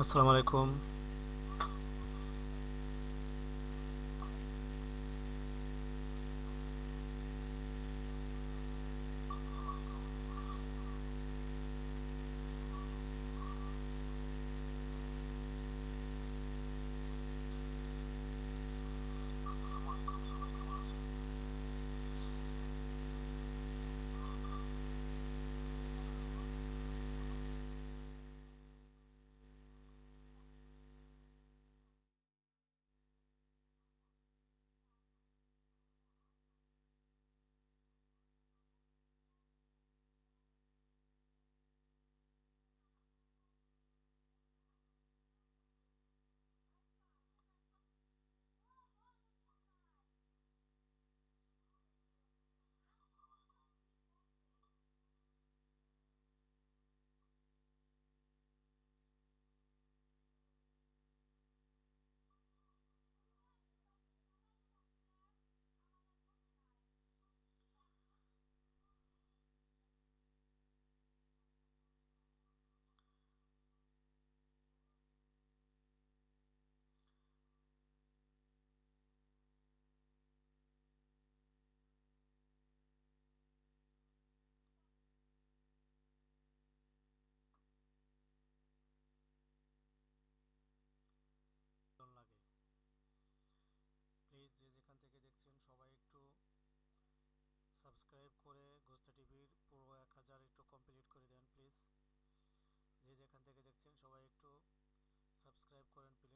আসসালামু আলাইকুম। সাবস্ক্রাইব করে ঘোষটা টিভির পুরো এক হাজার একটু কমপ্লিট করে দেন প্লিজ যে যেখান থেকে দেখছেন, সবাই একটু সাবস্ক্রাইব করেন প্লিজ